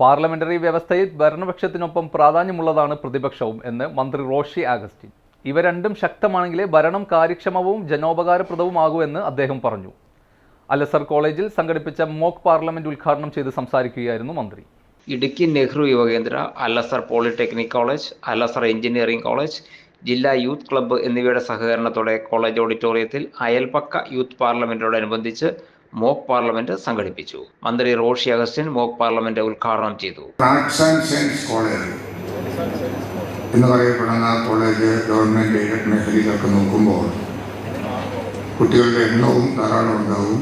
Parliamentary വ്യവസ്ഥയിൽ ഭരണപക്ഷത്തിനൊപ്പം പ്രാധാന്യമുള്ളതാണ് പ്രതിപക്ഷവും എന്ന് മന്ത്രി റോഷി ആഗസ്റ്റിൻ. ഇവ രണ്ടും ശക്തമാണെങ്കിലേ ഭരണം കാര്യക്ഷമവും ജനോപകാരപ്രദവുമാകൂ എന്ന് അദ്ദേഹം പറഞ്ഞു. അലസർ കോളേജിൽ സംഘടിപ്പിച്ച മോക്ക് പാർലമെന്റ് ഉദ്ഘാടനം ചെയ്ത് സംസാരിക്കുകയായിരുന്നു മന്ത്രി. Idukki Nehru Yuvakendra Al Azhar polytechnic college Al Azhar engineering college ജില്ലാ യൂത്ത് ക്ലബ്ബ് എന്നിവയുടെ സഹകരണത്തോടെ കോളേജ് ഓഡിറ്റോറിയത്തിൽ അയൽപക്ക യൂത്ത് പാർലമെന്റോടനുബന്ധിച്ച് മോക്ക് പാർലമെന്റ് സംഘടിപ്പിച്ചു. മന്ത്രി റോഷി അഗസ്റ്റിൻ മോക്ക് പാർലമെന്റ് ഉദ്ഘാടനം ചെയ്തു. എന്ന് പറയപ്പെടുന്ന കോളേജ് ഗവൺമെന്റ് എയ്ഡഡ് മേഖലയിലൊക്കെ നോക്കുമ്പോൾ കുട്ടികളുടെ എണ്ണവും ധാരാളം ഉണ്ടാവും.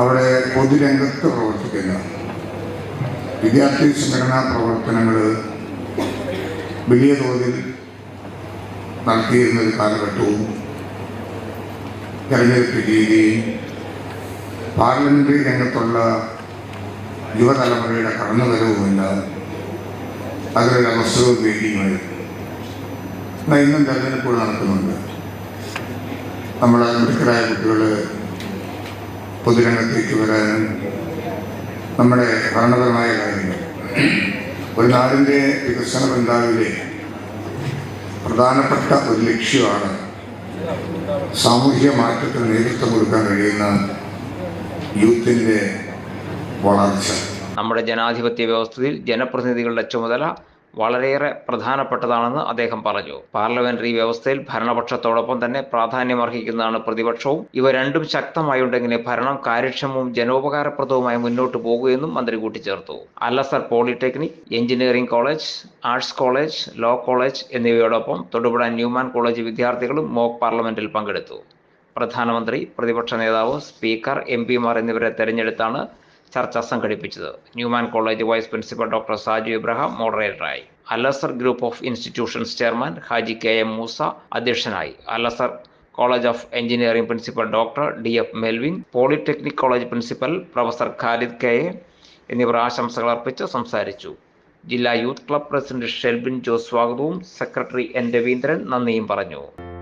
അവിടെ പൊതുരംഗത്ത് പ്രവർത്തിക്കുന്ന വിദ്യാർത്ഥി സംഘടനാ പ്രവർത്തനങ്ങൾ വലിയ തോതിൽ നടത്തിയിരുന്ന ഒരു കാലഘട്ടവും തെരഞ്ഞെടുപ്പ് രീതിയും പാർലമെന്ററി രംഗത്തുള്ള യുവതലമുറയുടെ കടന്നുവരവുമില്ല അതൊരു അവസരവും വേണ്ടിയുമായിരുന്നു ഇന്നും തെരഞ്ഞെടുപ്പുകൾ നടക്കുന്നുണ്ട്. നമ്മുടെ മിടുക്കരായ കുട്ടികൾ പൊതുരംഗത്തേക്ക് വരാനും നമ്മുടെ ഭരണപരമായ കാര്യങ്ങൾ. ഒരു നാടിന്റെ വികസന ബന്ധാവിലെ പ്രധാനപ്പെട്ട ഒരു ലക്ഷ്യമാണ് സാമൂഹിക മാറ്റത്തിന് നേതൃത്വം കൊടുക്കാൻ കഴിയുന്ന യൂത്തിന്റെ വളർച്ച. നമ്മുടെ ജനാധിപത്യ വ്യവസ്ഥയിൽ ജനപ്രതിനിധികളുടെ ചുമതല വളരെയേറെ പ്രധാനപ്പെട്ടതാണെന്ന് അദ്ദേഹം പറഞ്ഞു. പാർലമെന്ററി വ്യവസ്ഥയിൽ ഭരണപക്ഷത്തോടൊപ്പം തന്നെ പ്രാധാന്യമർഹിക്കുന്നതാണ് പ്രതിപക്ഷവും. ഇവ രണ്ടും ശക്തമായുണ്ടെങ്കിലേ ഭരണം കാര്യക്ഷമവും ജനോപകാരപ്രദവുമായി മുന്നോട്ട് പോകുമെന്നും മന്ത്രി കൂട്ടിച്ചേർത്തു. Al Azhar polytechnic engineering college arts college law college എന്നിവയോടൊപ്പം Thodupuzha Newman college വിദ്യാർത്ഥികളും മോക്ക് പാർലമെന്റിൽ പങ്കെടുത്തു. പ്രധാനമന്ത്രി പ്രതിപക്ഷ നേതാവ് സ്പീക്കർ എം പിമാർ എന്നിവരെ തെരഞ്ഞെടുത്താണ് ചർച്ച സംഘടിപ്പിച്ചത്. Newman college vice principal doctor Saju Ibrahim മോഡറേറ്ററായി. Al Azhar group of institutions chairman Haji K M Moosa അധ്യക്ഷനായി. Al Azhar college of engineering principal doctor D F Melvin polytechnic college principal professor Khalid K A എന്നിവർ ആശംസകൾ അർപ്പിച്ച് സംസാരിച്ചു. ജില്ലാ youth club president Shelbin Jose സ്വാഗതവും secretary N Raveendran നന്ദിയും പറഞ്ഞു.